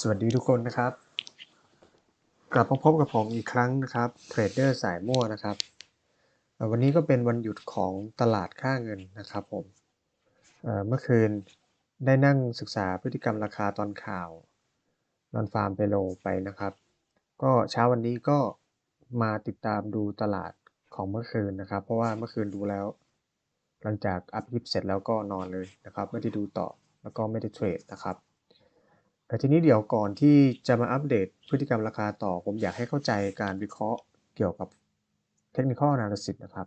สวัสดีทุกคนนะครับ กลับมาพบกับผมอีกครั้งนะครับเทรดเดอร์สายมั่วนะครับ วันนี้ก็เป็นวันหยุดของตลาดค่าเงินนะครับผมเมื่อคืนได้นั่งศึกษาพฤติกรรมราคาตอนข่าวนอนฟาร์มเปโลไปนะครับ ก็เช้าวันนี้ก็มาติดตามดูตลาดของเมื่อคืนนะครับ เพราะว่าเมื่อคืนดูแล้ว หลังจากอัพยิปเสร็จแล้วก็นอนเลยนะครับ ไม่ได้ดูต่อแล้วก็ไม่ได้เทรดนะครับ แต่ทีนี้เดี๋ยวก่อนที่จะมาอัปเดตพฤติกรรมราคาต่อ ผมอยากให้เข้าใจการวิเคราะห์เกี่ยวกับเทคนิคอล analysis นะครับ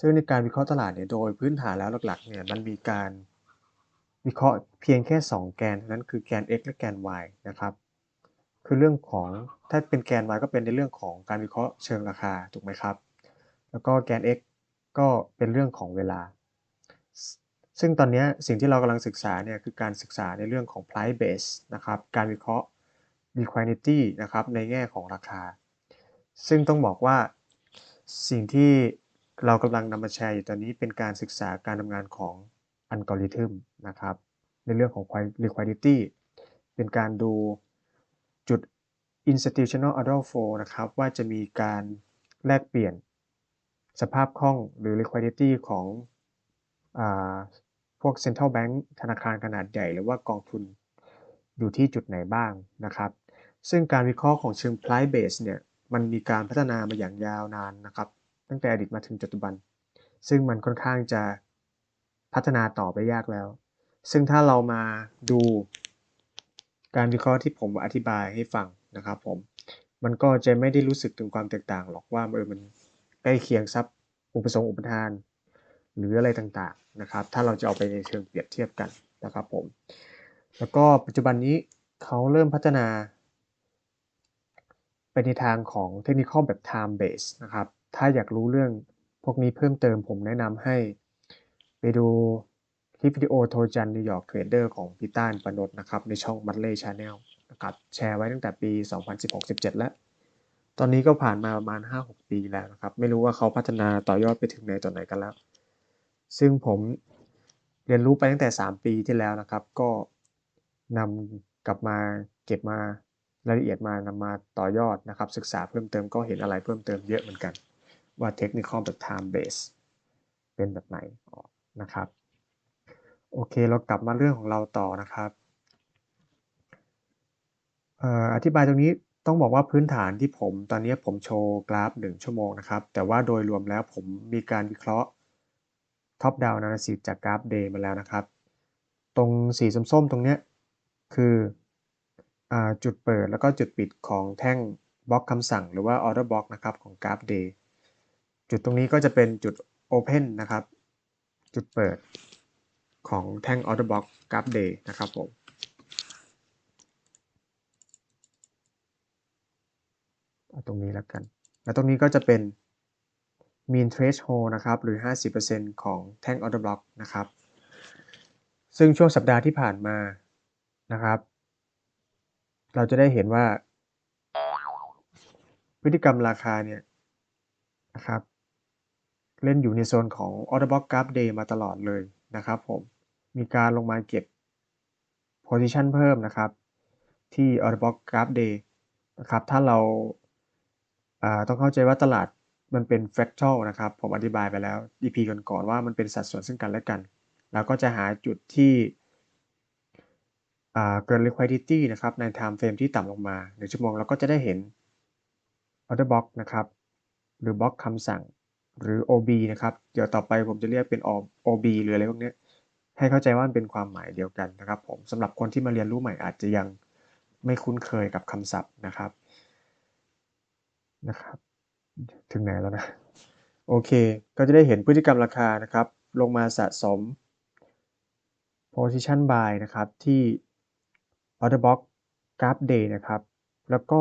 ซึ่งในการวิเคราะห์ตลาดเนี่ยโดยพื้นฐานแล้วหลักๆเนี่ยมันมีการวิเคราะห์เพียงแค่ 2 แกนเท่านั้นคือแกน x และแกน y นะครับคือเรื่องของถ้าเป็นแกน y ก็เป็นในเรื่องของการวิเคราะห์เชิงราคาถูกไหมครับ แล้วก็แกน x ก็เป็นเรื่องของเวลา ซึ่งตอนนี้สิ่งที่เรากำลังศึกษาเนี่ยคือการศึกษาในเรื่องของ price base นะครับ การวิเคราะห์ liquidity นะครับในแง่ของราคา ซึ่งต้องบอกว่าสิ่งที่เรากำลังนำมาแชร์อยู่ตอนนี้เป็นการศึกษาการทำงานของอัลกอริทึมนะครับ ในเรื่องของ liquidity เป็นการดูจุด institutional order flow นะครับ ว่าจะมีการแลกเปลี่ยนสภาพคล่องหรือ liquidity ของ พวก central bank ธนาคารขนาดใหญ่ หรือว่ากองทุนอยู่ที่จุดไหนบ้างนะครับ ซึ่งการวิเคราะห์ของเชิง price base เนี่ย มันมีการพัฒนามาอย่างยาวนานนะครับ ตั้งแต่อดีตมาถึงปัจจุบัน ซึ่งมันค่อนข้างจะพัฒนาต่อไปยากแล้ว ซึ่งถ้าเรามาดูการวิเคราะห์ที่ผมอธิบายให้ฟังนะครับผม มันก็จะไม่ได้รู้สึกถึงความแตกต่างหรอกว่าเออมันใกล้เคียงซับอุปสงค์อุปทาน หรืออะไรต่างๆนะครับ ถ้าเราจะเอาไปในเชิงเปรียบเทียบกันนะครับผม แล้วก็ปัจจุบันนี้เขาเริ่มพัฒนาไปในทางของเทคนิคแบบ time base นะครับ ถ้าอยากรู้เรื่องพวกนี้เพิ่มเติมผมแนะนำให้ไปดูคลิปวิดีโอโทจันนิวยอร์กเทรดเดอร์ของพิต้านปนดนะครับ ในช่อง m ั t เล่ชาแนลนะครับแชร์ไว้ตั้งแต่ปี 2016-17 แล้ว ตอนนี้ก็ผ่านมาประมาณ 5-6 ปีแล้วนะครับ ไม่รู้ว่าเขาพัฒนาต่อยอดไปถึงไหนต่อไหนกันแล้ว ซึ่งผมเรียนรู้ไปตั้งแต่ 3 ปีที่แล้วนะครับ ก็นำกลับมาเก็บมารายละเอียดมานำมาต่อยอดนะครับ ศึกษาเพิ่มเติมก็เห็นอะไรเพิ่มเติมเยอะเหมือนกัน ว่าเทคนิคอลแบบ time base เป็นแบบไหนนะครับ โอเคเรากลับมาเรื่องของเราต่อนะครับอธิบายตรงนี้ต้องบอกว่าพื้นฐานที่ผม ตอนนี้ผมโชว์กราฟ 1 ชั่วโมงนะครับ แต่ว่าโดยรวมแล้วผมมีการวิเคราะห์ ท็อปดาวน์นานาสิจากกราฟเดย์มาแล้วนะครับ ตรงสีส้มๆ ตรงนี้คืออจุดเปิดแล้วก็จุดปิดของแท่งบล็อกคำสั่งหรือว่าออเดอร์บล็อกนะครับของกราฟเดย์จุดตรงนี้ก็จะเป็นจุด Open นะครับ จุดเปิดของแท่ง Order Block Graph Day นะครับผมตรงนี้แล้วกัน แล้วตรงนี้ก็จะเป็น mean threshold นะครับ หรือ 50%ของแท่ง order block นะครับ ซึ่งช่วงสัปดาห์ที่ผ่านมานะครับ เราจะได้เห็นว่า พฤติกรรมราคาเนี่ยนะครับ เล่นอยู่ในโซนของ order block graph day มาตลอดเลยนะครับผม มีการลงมาเก็บ position เพิ่มนะครับ ที่ order block graph day นะครับ ถ้าเราต้องเข้าใจว่าตลาด มันเป็น fractal นะครับ ผมอธิบายไปแล้ว EP ก่อนๆว่ามันเป็นสัดส่วนซึ่งกันและกัน แล้วก็จะหาจุดที่เกิน liquidity นะครับใน time frame ที่ต่ำลงมา1ชั่วโมงเราก็จะได้เห็น order block นะครับ หรือ block คำสั่งหรือ OB นะครับ เดี๋ยวต่อไปผมจะเรียกเป็น OB หรืออะไรพวกนี้ให้เข้าใจว่ามันเป็นความหมายเดียวกันนะครับผมสำหรับคนที่มาเรียนรู้ใหม่อาจจะยังไม่คุ้นเคยกับคำศัพท์นะครับนะครับ ถึงไหนแล้วนะ โอเค ก็จะได้เห็นพฤติกรรมราคานะครับ ลงมาสะสม position buy นะครับ ที่ order box graph day นะครับ แล้วก็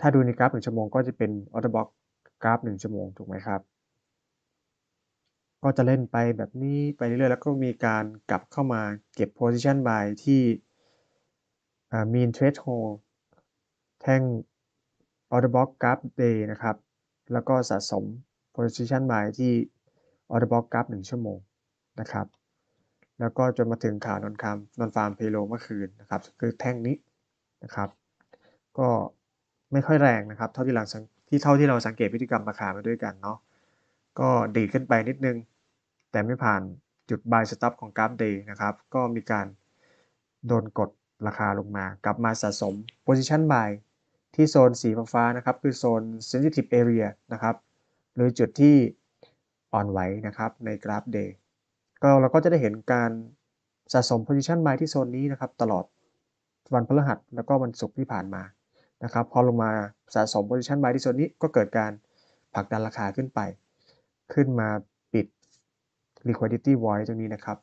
ถ้าดูในกราฟ1ชั่วโมงก็จะเป็น order box กราฟ1ชั่วโมงถูกไหมครับ ก็จะเล่นไปแบบนี้ไปเรื่อยๆ แล้วก็มีการกลับเข้ามาเก็บ position buy ที่ mean threshold แท่ง order box graph day นะครับ แล้วก็สะสม position buy ที่ order box graph 1 ชั่วโมงนะครับ แล้วก็จนมาถึงข่าวนอนคามนอนฟาร์มเพโลเมื่อคืนนะครับ คือแท่งนี้นะครับ ก็ไม่ค่อยแรงนะครับ เท่าที่เราที่เท่าที่เราสังเกตพฤติกรรมราคามาด้วยกันเนาะ ก็ดีขึ้นไปนิดนึง แต่ไม่ผ่านจุด buy stop ของกราฟ day นะครับ ก็มีการโดนกดราคาลงมากลับมาสะสม position buy ที่โซนสีฟ้านะครับ คือโซน sensitive area นะครับหรือจุดที่อ่อนไหวนะครับในกราฟ day ก็เราก็จะได้เห็นการสะสม position buy ที่โซนนี้นะครับ ตลอดวันพฤหัสแล้วก็วันศุกร์ที่ผ่านมานะครับ พอลงมาสะสม position buy ที่โซนนี้ก็เกิดการผลักดันราคาขึ้นไป ขึ้นมาปิด liquidity void ตรงนี้นะครับ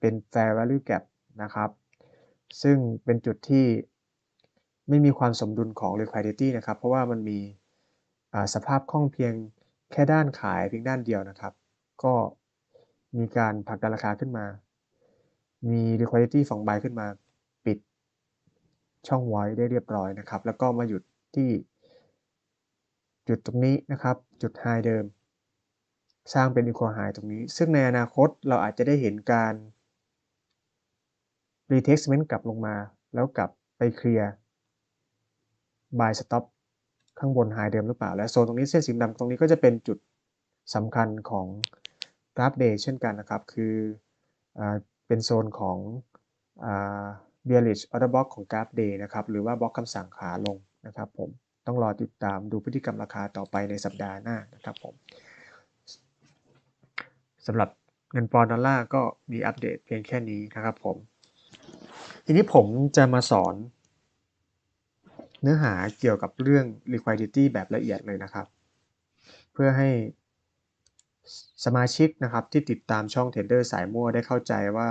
เป็น fair value gap นะครับ ซึ่งเป็นจุดที่ ไม่มีความสมดุลของ liquidity นะครับ เพราะว่ามันมีสภาพคล่องเพียงแค่ด้านขายเพียงด้านเดียวนะครับ ก็มีการผลักดันราคาขึ้นมา มี liquidity ฝั่ง buy ขึ้นมาปิดช่องไว้ได้เรียบร้อยนะครับ แล้วก็มาหยุดที่ จุดตรงนี้นะครับ จุด high เดิม สร้างเป็น equal high ตรงนี้ ซึ่งในอนาคตเราอาจจะได้เห็นการ retestment กลับลงมา แล้วกลับไปเคลียร์ buy stop ข้างบน high เดิมหรือเปล่า และโซนตรงนี้เส้นสีดำตรงนี้ก็จะเป็นจุดสำคัญของกราฟ day เช่นกันนะครับ คืออเป็นโซนของ bearish order block ของกราฟ day นะครับ หรือว่าบล็อกคำสั่งขาลงนะครับผมต้องรอติดตามดูพฤติกรรมราคาต่อไปในสัปดาห์หน้านะครับผมสำหรับเงินปอนด์ดอลลาร์ก็มีอัปเดตเพียงแค่นี้นะครับผม ทีนี้ผมจะมาสอน เนื้อหาเกี่ยวกับเรื่อง liquidity แบบละเอียดเลยนะครับ เพื่อให้สมาชิกนะครับที่ติดตามช่องเทรดเดอร์สายมั่วได้เข้าใจว่า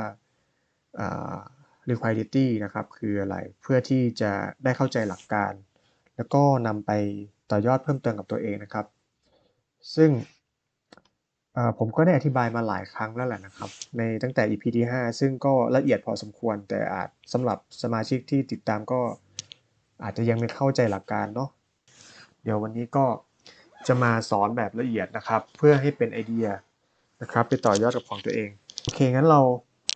liquidity นะครับคืออะไรเพื่อที่จะได้เข้าใจหลักการ แล้วก็นำไปต่อยอดเพิ่มเติมกับตัวเองนะครับ ซึ่งผมก็ได้อธิบายมาหลายครั้งแล้วแหละนะครับ ในตั้งแต่ EP ที่ 5 ซึ่งก็ละเอียดพอสมควรแต่อาจสำหรับสมาชิกที่ติดตามก็ อาจจะยังไม่เข้าใจหลักการเนาะเดี๋ยววันนี้ก็จะมาสอนแบบละเอียดนะครับ เพื่อให้เป็นไอเดียนะครับ ไปต่อยอดกับของตัวเองโอเคงั้นเรา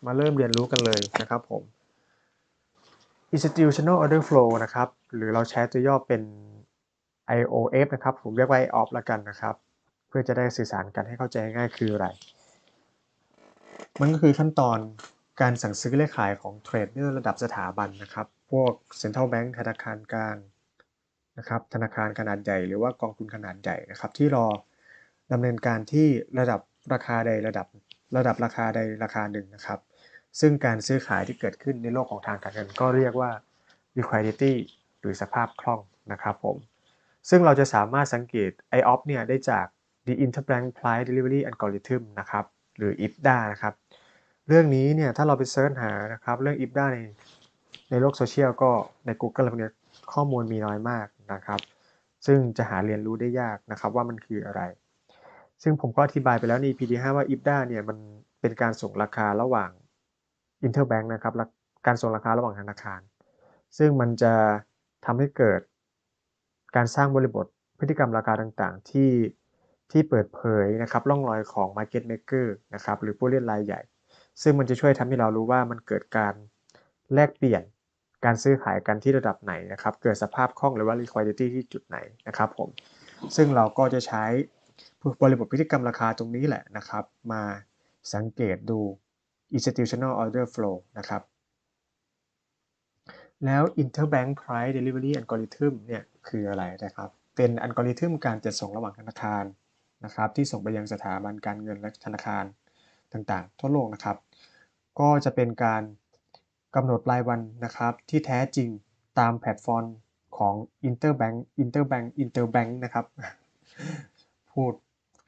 มาเริ่มเรียนรู้กันเลยนะครับผม institutional order flow นะครับ หรือเราใช้ตัวย่อเป็น IOF นะครับ ผมเรียกว่า IOF ละกันนะครับ เพื่อจะได้สื่อสารกันให้เข้าใจง่ายคืออะไร มันก็คือขั้นตอน การสั่งซื้อและขายของเทรดเดอร์ระดับสถาบันนะครับ พวก central bank ธนาคารกลางนะครับ ธนาคารขนาดใหญ่หรือว่ากองทุนขนาดใหญ่นะครับ ที่รอดำเนินการที่ระดับราคาใดระดับระดับราคาใดราคาหนึ่งนะครับ ซึ่งการซื้อขายที่เกิดขึ้นในโลกของทางการเงินก็เรียกว่า liquidity หรือสภาพคล่องนะครับผม ซึ่งเราจะสามารถสังเกต IOP เนี่ยได้จาก the interbank price delivery algorithm นะครับ หรือ IPDA นะครับ เรื่องนี้เนี่ยถ้าเราไปเซิร์ชหานะครับเรื่อง IPDA ในในโลกโซเชียลก็ใน Google อะไรพวกนี้ข้อมูลมีน้อยมากนะครับ ซึ่งจะหาเรียนรู้ได้ยากนะครับว่ามันคืออะไร ซึ่งผมก็อธิบายไปแล้วใน EP ที่5ว่า IPDA เนี่ยมันเป็นการส่งราคาระหว่าง interbank นะครับการส่งราคาระหว่างธนาคาร ซึ่งมันจะทำให้เกิดการสร้างบริบทพฤติกรรมราคาต่างๆ ที่ที่เปิดเผยนะครับร่องรอยของ Market Maker นะครับหรือผู้เล่นรายใหญ่ ซึ่งมันจะช่วยทำให้เรารู้ว่ามันเกิดการแลกเปลี่ยนการซื้อขายกันที่ระดับไหนนะครับ เกิดสภาพคล่องหรือว่า liquidity ที่จุดไหนนะครับผม ซึ่งเราก็จะใช้บริบทพฤติกรรมราคาตรงนี้แหละนะครับ มาสังเกตดู institutional order flow นะครับ แล้ว interbank price delivery algorithm เนี่ยคืออะไรนะครับ เป็นอัลกอริทึมการจัดส่งระหว่างธนาคารนะครับ ที่ส่งไปยังสถาบันการเงินและธนาคารต่างๆ ทั่วโลกนะครับ ก็จะเป็นการกำหนดรายวันนะครับ ที่แท้จริงตามแพลตฟอร์มของ Interbank Interbank Interbank นะครับ พูด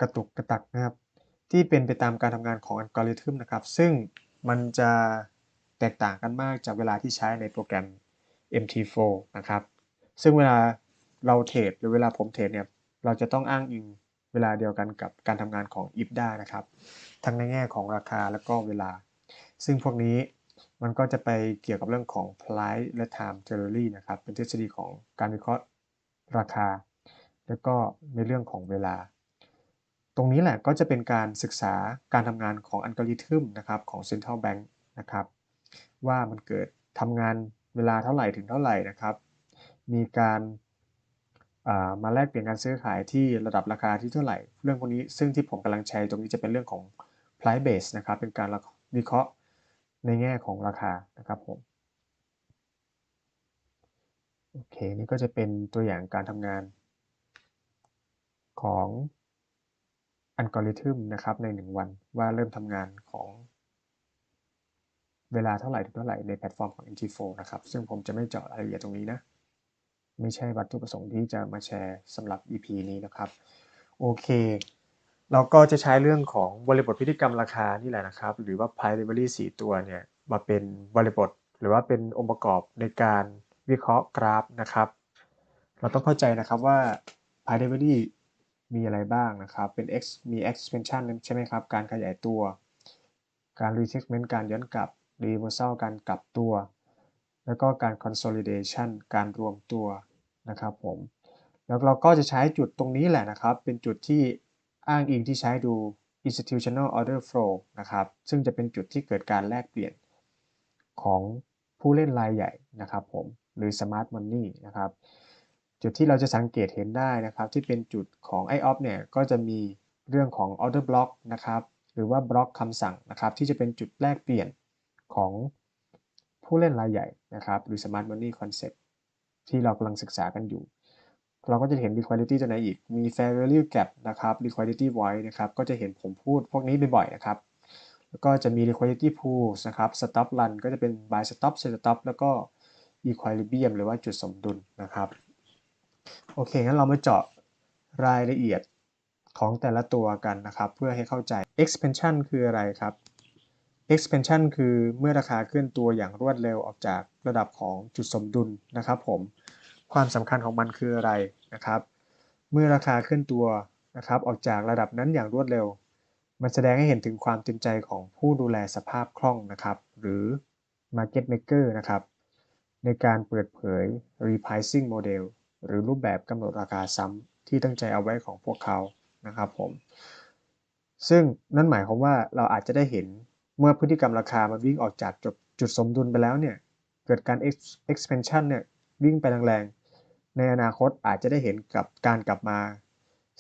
กระตุกกระตักนะครับ ที่เป็นไปตามการทำงานของอัลกอริทึมนะครับ ซึ่งมันจะแตกต่างกันมากจากเวลาที่ใช้ในโปรแกรม MT4 นะครับ ซึ่งเวลาเราเทรดหรือเวลาผมเทรดเนี่ย เราจะต้องอ้างอิงเวลาเดียวกันกับการทำงานของ IPDA นะครับ ทั้งในแง่ของราคาและก็เวลา ซึ่งพวกนี้มันก็จะไปเกี่ยวกับเรื่องของ price และ time theory นะครับ เป็นทฤษฎีของการวิเคราะห์ราคา แล้วก็ในเรื่องของเวลา ตรงนี้แหละก็จะเป็นการศึกษาการทำงานของอัลกอริทึมนะครับของ Central Bank นะครับ ว่ามันเกิดทำงานเวลาเท่าไหร่ถึงเท่าไหร่นะครับ มีการมาแลกเปลี่ยนการซื้อขายที่ระดับราคาที่เท่าไหร่ เรื่องพวกนี้ซึ่งที่ผมกำลังใช้ตรงนี้จะเป็นเรื่องของ price base นะครับ เป็นการวิเคราะห์ ในแง่ของราคานะครับผมโอเคนี่ก็จะเป็นตัวอย่างการทำงานของอัลกอริทึมนะครับใน 1 วันว่าเริ่มทำงานของ เวลาเท่าไหร่ถึงเท่าไหร่ในแพลตฟอร์มของ NG4 นะครับ ซึ่งผมจะไม่เจาะรายละเอียดตรงนี้นะ ไม่ใช่วัตถุประสงค์ที่จะมาแชร์สำหรับ EP นี้นะครับ โอเค เราก็จะใช้เรื่องของบริบทพฤติกรรมราคานี่แหละนะครับ หรือว่า price delivery 4ตัวเนี่ยมาเป็นบริบท หรือว่าเป็นองค์ประกอบในการวิเคราะห์กราฟนะครับ เราต้องเข้าใจนะครับว่า price delivery มีอะไรบ้างนะครับ เป็น X มี expansion ใช่ไหมครับ การขยายตัว การ retracement การย้อนกลับ reversal การกลับตัว แล้วก็การ consolidation การรวมตัวนะครับผม แล้วเราก็จะใช้จุดตรงนี้แหละนะครับ เป็นจุดที่ อ้างอิงที่ใช้ดู institutional order flow นะครับ ซึ่งจะเป็นจุดที่เกิดการแลกเปลี่ยนของผู้เล่นรายใหญ่นะครับผม หรือ smart money นะครับ จุดที่เราจะสังเกตเห็นได้นะครับ ที่เป็นจุดของ IOP เนี่ย ก็จะมีเรื่องของ order block นะครับ หรือว่าบล็อกคำสั่งนะครับ ที่จะเป็นจุดแลกเปลี่ยนของผู้เล่นรายใหญ่นะครับ หรือ smart money concept ที่เรากำลังศึกษากันอยู่ เราก็จะเห็น liquidity ตัวไหนอีก มี fair value gap นะครับ liquidity void นะครับ ก็จะเห็นผมพูดพวกนี้บ่อยๆนะครับ แล้วก็จะมี liquidity pools นะครับ stop run ก็จะเป็น buy stop sell stop แล้วก็ equilibrium หรือว่าจุดสมดุลนะครับ โอเค งั้นเรามาเจาะรายละเอียดของแต่ละตัวกันนะครับ เพื่อให้เข้าใจ expansion คืออะไรครับ expansion คือเมื่อราคาเคลื่อนตัวอย่างรวดเร็วออกจากระดับของจุดสมดุลนะครับผม ความสำคัญของมันคืออะไรนะครับ เมื่อราคาเคลื่อนตัวนะครับ ออกจากระดับนั้นอย่างรวดเร็ว มันแสดงให้เห็นถึงความเต็มใจของผู้ดูแลสภาพคล่องนะครับ หรือ market maker นะครับ ในการเปิดเผย repricing model หรือรูปแบบกำหนดราคาซ้ำที่ตั้งใจเอาไว้ของพวกเขานะครับผม ซึ่งนั่นหมายความว่าเราอาจจะได้เห็นเมื่อพฤติกรรมราคามันวิ่งออกจากจุดจุดสมดุลไปแล้วเนี่ย เกิดการ expansion เนี่ยวิ่งไปแรงๆ ในอนาคตอาจจะได้เห็นกับการกลับมา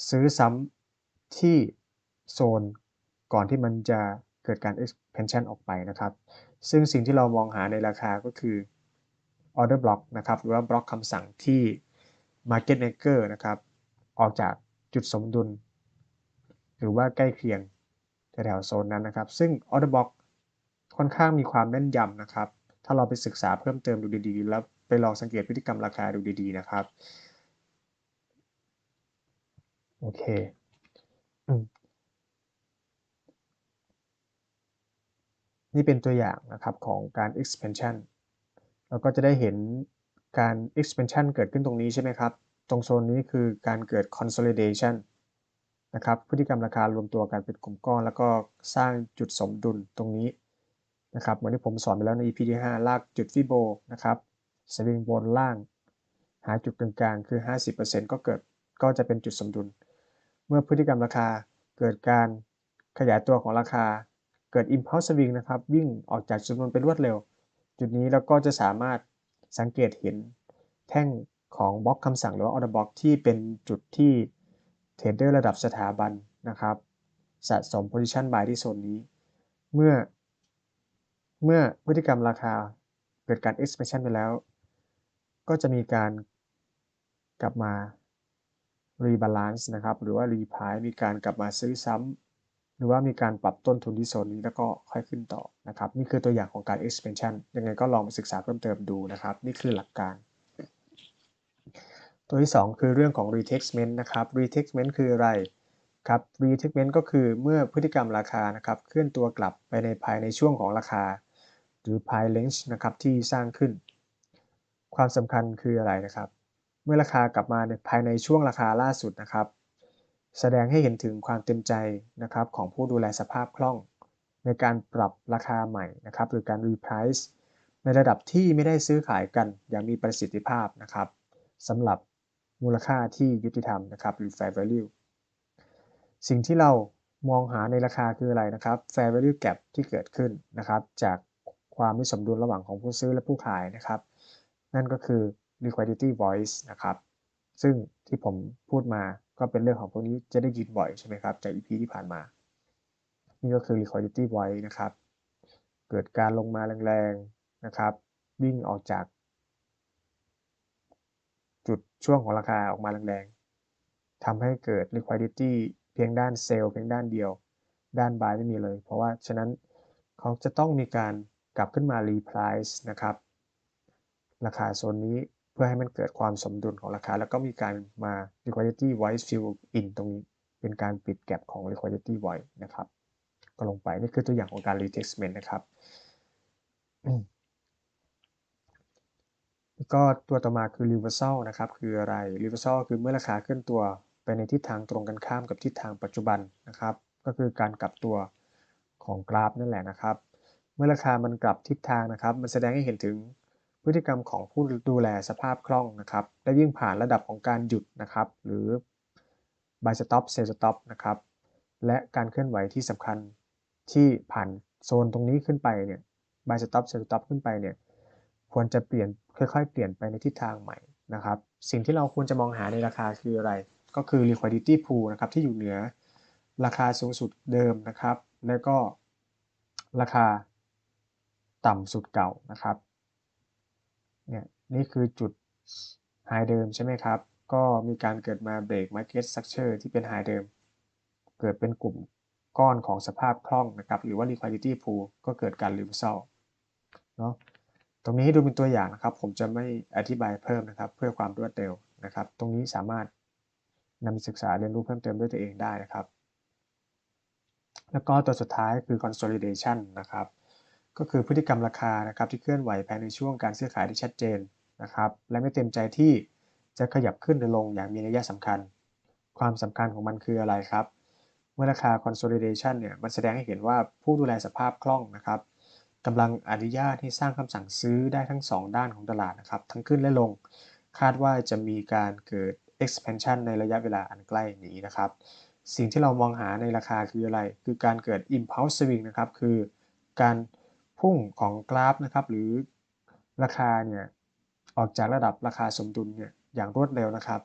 ซื้อซ้ำที่โซนก่อนที่มันจะเกิดการ expansion ออกไปนะครับ ซึ่งสิ่งที่เรามองหาในราคาก็คือ order block นะครับ หรือว่าบล็อกคำสั่งที่ market maker นะครับ ออกจากจุดสมดุล หรือว่าใกล้เคียงแถวโซนนั้นนะครับ ซึ่ง order block ค่อนข้างมีความแม่นยำนะครับ ถ้าเราไปศึกษาเพิ่มเติมดูดีๆ แล้ว ไปลองสังเกตพฤติกรรมราคาดูดีๆนะครับ โอเคนี่เป็นตัวอย่างนะครับของการ expansion เราก็จะได้เห็นการ expansion เกิดขึ้นตรงนี้ใช่ไหมครับ ตรงโซนนี้คือการเกิด consolidation นะครับ พฤติกรรมราคารวมตัวกันเป็นกลุ่มก้อน แล้วก็สร้างจุดสมดุลตรงนี้นะครับ เหมือนที่ผมสอนไปแล้วใน EP ที่ 5 ลากจุดฟิโบนะครับ สวิงบนล่าง หาจุดกลางๆ คือ 50%ก็เกิดก็จะเป็นจุดสมดุล เมื่อพฤติกรรมราคาเกิดการขยายตัวของราคา เกิด impulse swing นะครับ วิ่งออกจากจุดนวนเป็นรวดเร็ว จุดนี้เราก็จะสามารถสังเกตเห็นแท่งของบล็อกคำสั่งหรือว่า order block ที่เป็นจุดที่เทรดเดอร์ระดับสถาบันนะครับ สะสม position buy ที่โซนนี้ เมื่อ เมื่อพฤติกรรมราคาเกิดการ expansion ไปแล้ว ก็จะมีการกลับมา rebalance นะครับ หรือว่า reprice มีการกลับมาซื้อซ้ำหรือว่ามีการปรับต้นทุนที่โซนนี้แล้วก็ค่อยขึ้นต่อนะครับ นี่คือตัวอย่างของการ expansion ยังไงก็ลองไปศึกษาเพิ่มเติมดูนะครับ นี่คือหลักการ ตัวที่ 2 คือเรื่องของ retracement นะครับ retracement คืออะไรครับ retracement ก็คือเมื่อพฤติกรรมราคานะครับเคลื่อนตัวกลับไปในภายในช่วงของราคา หรือ price range นะครับที่สร้างขึ้น ความสำคัญคืออะไรนะครับ เมื่อราคากลับมาในภายในช่วงราคาล่าสุดนะครับ แสดงให้เห็นถึงความเต็มใจนะครับของผู้ดูแลสภาพคล่อง ในการปรับราคาใหม่นะครับ หรือการ reprice ในระดับที่ไม่ได้ซื้อขายกันอย่างมีประสิทธิภาพนะครับสำหรับมูลค่าที่ยุติธรรมนะครับหรือ fair value สิ่งที่เรามองหาในราคาคืออะไรนะครับ fair value gap ที่เกิดขึ้นนะครับ จากความไม่สมดุลระหว่างของผู้ซื้อและผู้ขายนะครับ นั่นก็คือ liquidity voice นะครับ ซึ่งที่ผมพูดมาก็เป็นเรื่องของพวกนี้จะได้ยินบ่อยใช่ไหมครับ จาก EP ที่ผ่านมา นี่ก็คือ liquidity voice นะครับ เกิดการลงมาแรงๆนะครับ วิ่งออกจาก จุดช่วงของราคาออกมาแรงๆทำให้เกิด liquidity เพียงด้านเซลล์เพียงด้านเดียว ด้าน buy ไม่มีเลย เพราะว่าฉะนั้นเขาจะต้องมีการกลับขึ้นมา reprice นะครับ ราคาโซนนี้เพื่อให้มันเกิดความสมดุลของราคา แล้วก็มีการมา liquidity voice fill in ตรงนี้ เป็นการปิดแก็บของ liquidity voice นะครับ ก็ลงไปนี่คือตัวอย่างของการ retestment นะครับก็ตัวต่อมาคือ reversal นะครับ คืออะไร reversal คือเมื่อราคาเคลื่อนตัวไปในทิศทางตรงกันข้ามกับทิศทางปัจจุบันนะครับ ก็คือการกลับตัวของกราฟนั่นแหละนะครับ เมื่อราคามันกลับทิศทางนะครับ มันแสดงให้เห็นถึง พฤติกรรมของผู้ดูแลสภาพคล่องนะครับ ได้วิ่งผ่านระดับของการหยุดนะครับ หรือ buy stop sell stop นะครับ และการเคลื่อนไหวที่สำคัญที่ผ่านโซนตรงนี้ขึ้นไปเนี่ย buy stop sell stop ขึ้นไปเนี่ย ควรจะเปลี่ยนค่อยๆ เปลี่ยนไปในทิศทางใหม่นะครับ สิ่งที่เราควรจะมองหาในราคาคืออะไร ก็คือ liquidity pool นะครับ ที่อยู่เหนือราคาสูงสุดเดิมนะครับ แล้วก็ราคาต่ำสุดเก่านะครับ เนี่ยนี่คือจุด high เดิมใช่ไหมครับ ก็มีการเกิดมา break market structure ที่เป็น high เดิม เกิดเป็นกลุ่มก้อนของสภาพคล่องนะครับ หรือว่า liquidity pool ก็เกิดการ reversal เนาะตรงนี้ให้ดูเป็นตัวอย่างนะครับ ผมจะไม่อธิบายเพิ่มนะครับ เพื่อความรวดเร็วนะครับ ตรงนี้สามารถนำไปศึกษาเรียนรู้เพิ่มเติมด้วยตัวเองได้นะครับ แล้วก็ตัวสุดท้ายคือ consolidation นะครับ ก็คือพฤติกรรมราคานะครับที่เคลื่อนไหวภายในช่วงการซื้อขายที่ชัดเจนนะครับและไม่เต็มใจที่จะขยับขึ้นหรือลงอย่างมีนัยสำคัญ ความสำคัญของมันคืออะไรครับ เมื่อราคา consolidation เนี่ยมันแสดงให้เห็นว่าผู้ดูแลสภาพคล่องนะครับกำลังอนุญาตให้สร้างคำสั่งซื้อได้ทั้ง 2 ด้านของตลาดนะครับ ทั้งขึ้นและลง คาดว่าจะมีการเกิด expansion ในระยะเวลาอันใกล้นี้นะครับ สิ่งที่เรามองหาในราคาคืออะไร คือการเกิด impulse swing นะครับ คือการ พุ่งของกราฟนะครับ หรือราคาเนี่ยออกจากระดับราคาสมดุลเนี่ยอย่างรวดเร็วนะครับ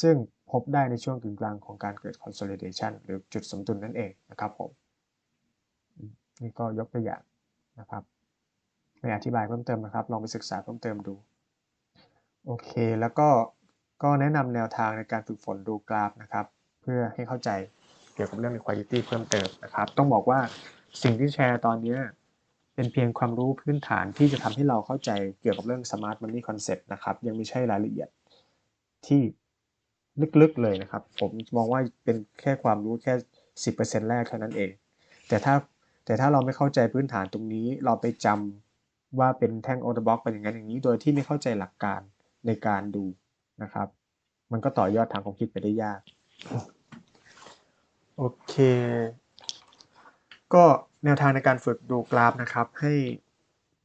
ซึ่งพบได้ในช่วงกึ่งกลางของการเกิด consolidation หรือจุดสมดุลนั่นเองนะครับผมนี่ก็ยกตัวอย่างนะครับไม่อธิบายเพิ่มเติมนะครับ ลองไปศึกษาเพิ่มเติมดู โอเค แล้วก็ก็แนะนำแนวทางในการฝึกฝนดูกราฟนะครับ เพื่อให้เข้าใจเกี่ยวกับเรื่อง liquidity เพิ่มเติมนะครับ ต้องบอกว่าสิ่งที่แชร์ตอนนี้ เป็นเพียงความรู้พื้นฐานที่จะทำให้เราเข้าใจเกี่ยวกับเรื่อง smart money concept นะครับ ยังไม่ใช่รายละเอียดที่ลึกๆเลยนะครับ ผมมองว่าเป็นแค่ความรู้แค่ 10%แรกเท่านั้นเอง แต่ถ้าแต่ถ้าเราไม่เข้าใจพื้นฐานตรงนี้เราไปจำว่าเป็นแท่งออเดอร์บ็อกเป็นอย่างนั้นอย่างนี้ โดยที่ไม่เข้าใจหลักการในการดูนะครับ มันก็ต่อยอดทางความคิดไปได้ยาก โอเค ก็ แนวทางในการฝึกดูกราฟนะครับ ให้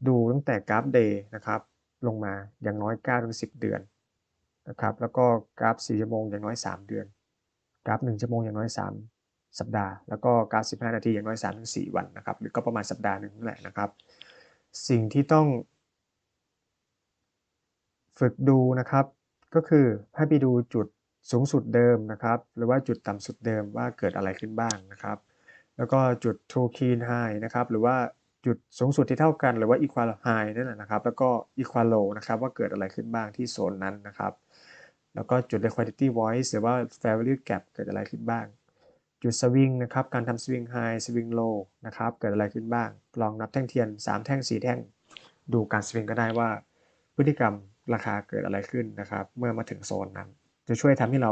ดูตั้งแต่กราฟเดย์นะครับลงมาอย่างน้อย9ถึง10 เดือนนะครับ แล้วก็กราฟ 4 ชั่วโมงอย่างน้อย 3 เดือน กราฟ 1 ชั่วโมงอย่างน้อย 3 สัปดาห์ แล้วก็กราร15 นาทีอย่างน้อย3-4วันนะครับ หรือก็ประมาณสัปดาห์หนึ่งนั่นแหละนะครับ สิ่งที่ต้อง ฝึกดูนะครับ ก็คือให้ไปดูจุดสูงสุดเดิมนะครับ หรือว่าจุดต่ำสุดเดิมว่าเกิดอะไรขึ้นบ้างนะครับ แล้วก็จุด true keen high นะครับ หรือว่าจุดสูงสุดที่เท่ากันหรือว่า equal high นั่นแหละนะครับ แล้วก็ equal low นะครับ ว่าเกิดอะไรขึ้นบ้างที่โซนนั้นนะครับ แล้วก็จุด liquidity voice หรือว่า fair value gap เกิดอะไรขึ้นบ้าง จุดสวิงนะครับ การทำสวิงไฮสวิงโลนะครับ เกิดอะไรขึ้นบ้าง ลองนับแท่งเทียน 3 แท่ง 4 แท่ง ดูการสวิงก็ได้ว่าพฤติกรรมราคาเกิดอะไรขึ้นนะครับ เมื่อมาถึงโซนนั้น จะช่วยทำให้เรา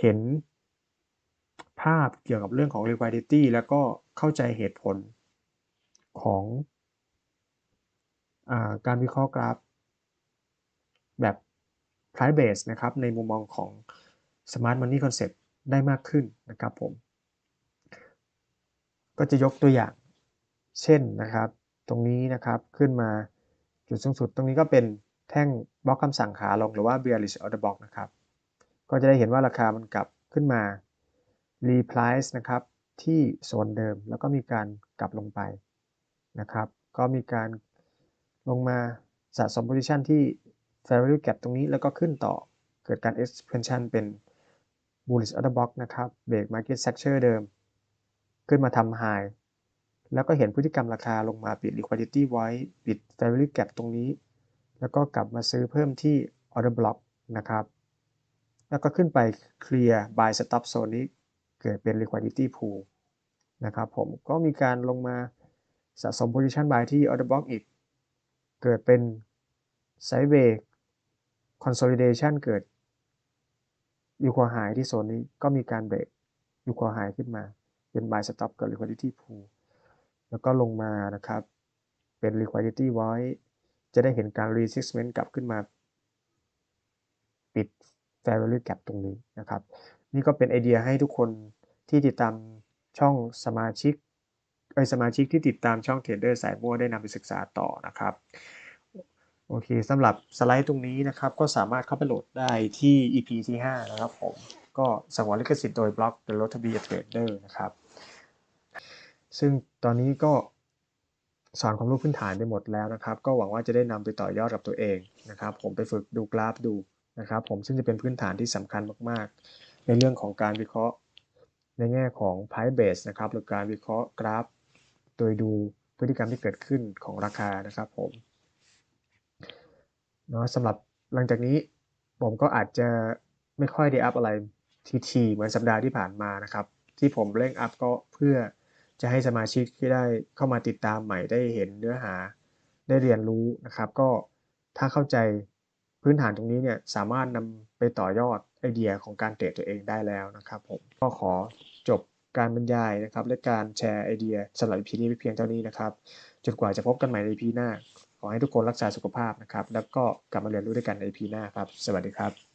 เห็น ภาพเกี่ยวกับเรื่องของ liquidity แล้วก็เข้าใจเหตุผลของอการวิเคราะห์กราฟ แบบ price base นะครับ ในมุมมองของ smart money concept ได้มากขึ้นนะครับผม ก็จะยกตัวอย่าง เช่นนะครับ ตรงนี้นะครับขึ้นมาจุดสูงสุดตรงนี้ก็เป็นแท่งบล็อกคำสั่งขาลงหรือว่า bearish order block นะครับ ก็จะได้เห็นว่าราคามันกลับขึ้นมา reprice นะครับที่โซนเดิมแล้วก็มีการกลับลงไปนะครับก็มีการลงมาสะสม position ที่ fair value gap ตรงนี้แล้วก็ขึ้นต่อเกิดการ expansion เป็น bullish order block นะครับ break market structure เดิม ขึ้นมาทำ high แล้วก็เห็นพฤติกรรมราคาลงมาปิด liquidity ไว้ปิด fair value gap ตรงนี้ แล้วก็กลับมาซื้อเพิ่มที่ order block นะครับแล้วก็ขึ้นไป clear buy stop zone นี้ เกิดเป็น liquidity pool นะครับผมก็มีการลงมาสะสม position buy ที่ order block อีก เกิดเป็น sideway consolidation เกิดอยู่ขวหายที่โซนนี้ก็มีการเบรกอยู่ขวหายขึ้นมาเป็น buy stop กับ liquidity pool แล้วก็ลงมานะครับ เป็น liquidity void จะได้เห็นการ resistment กลับขึ้นมาปิด fair value gap ตรงนี้นะครับ นี่ก็เป็นไอเดียให้ทุกคน ที่ติดตามช่องสมาชิกเอ้ยสมาชิกที่ติดตามช่องเทรดเดอร์สายมั่วได้นำไปศึกษาต่อนะครับโอเคสำหรับสไลด์ตรงนี้นะครับ ก็สามารถเข้าไปโหลดได้ที่ EP ที่5นะครับผมก็สงวนลิขสิทธิ์โดยบล็อก The Rotary Trader นะครับ ซึ่งตอนนี้ก็สอนความรู้พื้นฐานไปหมดแล้วนะครับ ก็หวังว่าจะได้นำไปต่อยอดกับตัวเองนะครับ ผมไปฝึกดูกราฟดูนะครับ ผมซึ่งจะเป็นพื้นฐานที่สำคัญมากๆ ในเรื่องของการวิเคราะห์ ในแง่ของ price base นะครับหรือการวิเคราะห์กราฟ โดยดูพฤติกรรมที่เกิดขึ้นของราคานะครับผมเนาะสำหรับหลังจากนี้ผมก็อาจจะไม่ค่อยได้อัพอะไรทีๆเหมือนสัปดาห์ที่ผ่านมานะครับ ที่ผมเร่งอัพก็เพื่อจะให้สมาชิกที่ได้เข้ามาติดตามใหม่ได้เห็นเนื้อหาได้เรียนรู้นะครับ ก็ถ้าเข้าใจพื้นฐานตรงนี้เนี่ยสามารถนำไปต่อยอด ไอเดียของการเทรดตัวเองได้แล้วนะครับผมก็ขอจบการบรรยายนะครับ และการแชร์ไอเดียสำหรับ EP นี้เพียงเท่านี้นะครับจนกว่าจะพบกันใหม่ใน EP หน้า ขอให้ทุกคนรักษาสุขภาพนะครับ แล้วก็กลับมาเรียนรู้ด้วยกันใน EP หน้าครับ สวัสดีครับ